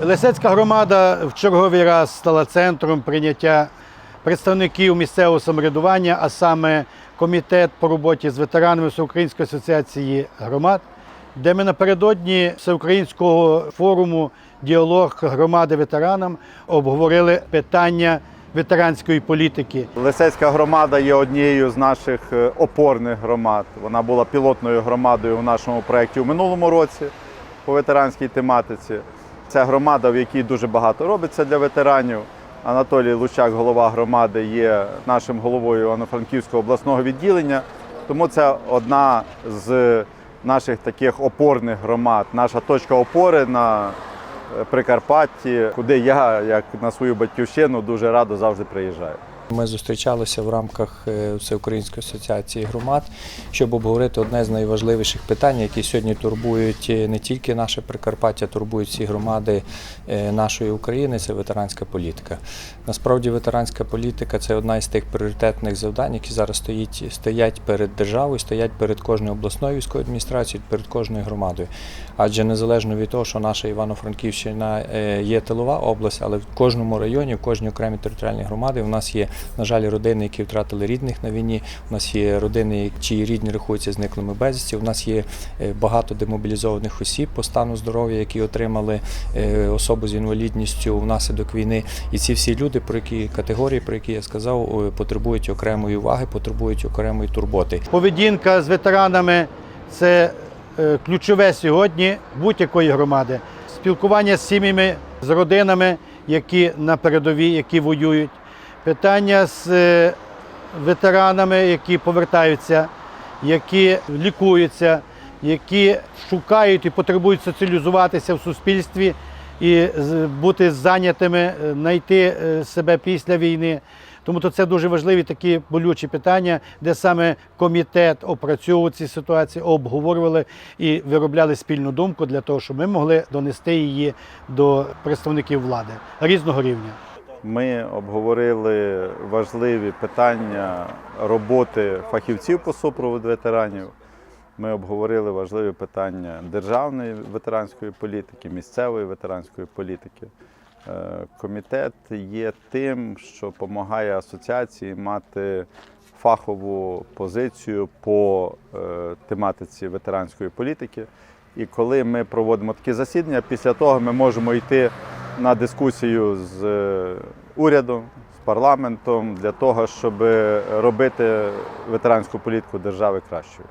Лисецька громада в черговий раз стала центром прийняття представників місцевого самоврядування, а саме комітет по роботі з ветеранами Всеукраїнської асоціації громад, де ми напередодні всеукраїнського форуму Діалог громади ветеранам обговорили питання ветеранської політики. Лисецька громада є однією з наших е, опорних громад. Вона була пілотною громадою у нашому проєкті у минулому році по ветеранській тематиці. Це громада, в якій дуже багато робиться для ветеранів. Анатолій Лучак, голова громади, є нашим головою Івано-Франківського обласного відділення. Тому це одна з наших таких опорних громад, наша точка опори на е, Прикарпатті, куди я, як на свою батьківщину, дуже радо завжди приїжджаю. Ми зустрічалися в рамках е, Всеукраїнської асоціації громад, щоб обговорити одне з найважливіших питань, які сьогодні турбують е, не тільки наше Прикарпаття, турбують всі громади е, нашої України. Це ветеранська політика. Насправді, ветеранська політика це одна із тих пріоритетних завдань, які зараз стоїть, стоять перед державою, стоять перед кожною обласною військовою адміністрацією, перед кожною громадою. Адже незалежно від того, що наша Івано-Франківщина є тилова область, але в кожному районі, в кожній окремій територіальній громаді у нас є, на жаль, родини, які втратили рідних на війні. У нас є родини, чиї рідні рахуються зниклими безвісті. У нас є е, багато демобілізованих осіб по стану здоров'я, які отримали е, особу з інвалідністю внаслідок війни. І ці всі люди, про які категорії, про які я сказав, потребують окремої уваги, потребують окремої турботи. Поведінка з ветеранами це е, ключове сьогодні будь-якої громади. Спілкування з сім'ями, з родинами, які на передовій, які воюють. Питання з е, ветеранами, які повертаються, які лікуються, які шукають і потребують соціалізуватися в суспільстві і бути зайнятими, е, знайти е, себе після війни. Тому то це дуже важливі такі болючі питання, де саме комітет опрацьовував ці ситуації, обговорювали і виробляли спільну думку для того, щоб ми могли донести її до представників влади різного рівня. Ми обговорили важливі питання роботи фахівців по супроводу ветеранів. Ми обговорили важливі питання державної ветеранської політики, місцевої ветеранської політики. Е, Комітет є тим, що допомагає асоціації мати фахову позицію по е, тематиці ветеранської політики. І коли ми проводимо такі засідання, після того ми можемо йти на дискусію з е, урядом, з парламентом для того, щоб робити ветеранську політику держави кращою.